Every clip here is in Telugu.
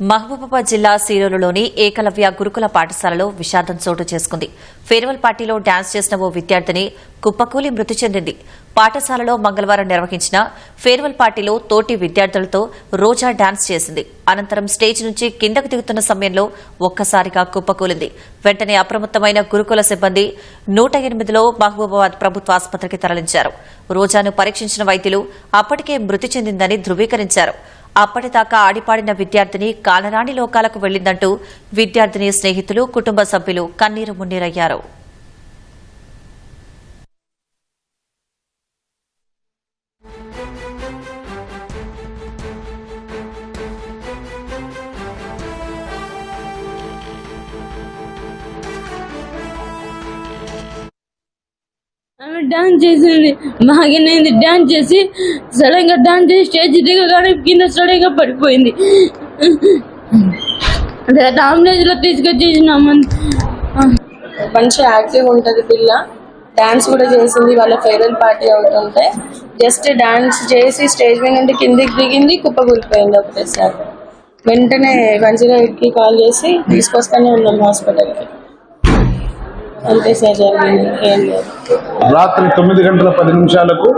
మహబూబాబాద్ జిల్లా సీరోలులోని ఏకలవ్య గురుకుల పాఠశాలలో విషాదం చోటు చేసుకుంది. ఫేర్వెల్ పార్టీలో డాన్స్ చేసిన ఓ విద్యార్థిని కుప్పకూలి మృతి చెందింది. పాఠశాలలో మంగళవారం నిర్వహించిన ఫేర్వెల్ పార్టీలో తోటి విద్యార్థులతో రోజా డాన్స్ చేసింది. అనంతరం స్టేజ్ నుంచి కిందకు దిగుతున్న సమయంలో ఒక్కసారిగా కుప్పకూలింది. వెంటనే అప్రమత్తమైన గురుకుల సిబ్బంది నూట ఎనిమిదిలో మహబూబాబాద్ ప్రభుత్వ ఆసుపత్రికి తరలించారు. రోజాను పరీక్షించిన వైద్యులు అప్పటికే మృతి చెందిందని ధృవీకరించారు. అప్పటిదాకా ఆడిపాడిన విద్యార్థిని కాలరాణి లోకాలకు వెళ్ళిందంటూ విద్యార్థిని స్నేహితులు కుటుంబ సభ్యులు కన్నీరు మున్నీరయ్యారు. డాన్స్ చేసింది. మాగినైంది డాన్స్ చేసి సడన్గా డాన్స్ చేసి స్టేజ్ దిగగానే కింద సడన్గా పడిపోయింది అంబులెన్స్లో తీసుకొచ్చేసినాము మంచి యాక్టివ్ ఉంటుంది పిల్ల. డాన్స్ కూడా చేసింది. వాళ్ళ ఫేర్వెల్ పార్టీ అవుతుంటే జస్ట్ డాన్స్ చేసి స్టేజ్ మీద నుండి కిందికి దిగింది. కుప్ప కూలిపోయింది ఒకటేసారి. వెంటనే మంచిగా కి కాల్ చేసి తీసుకొస్తానే ఉన్నాం హాస్పిటల్కి. అంతే సార్ జరిగింది. ఏం లేదు. రాత్రి తొమ్మిది గంటల పది నిమిషాలకు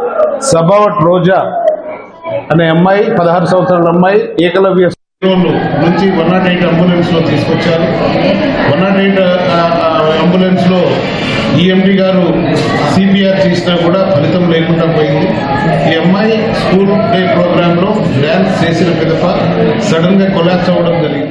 సబావట్ రోజా అనే అమ్మాయి పదహారు సంవత్సరాల అమ్మాయి ఏకలవ్య నుంచి వన్ నాట్ ఎయిట్ అంబులెన్స్లో తీసుకొచ్చారు. వన్ నాట్ ఎయిట్ అంబులెన్స్లో ఈఎండి గారు సిపిఆర్ చేసినా కూడా ఫలితం లేకుండా పోయింది. ఈ అమ్మాయి స్కూల్ డే ప్రోగ్రామ్లో డ్యాన్స్ చేసిన పిదప సడన్గా కొలాప్స్ అవ్వడం జరిగింది.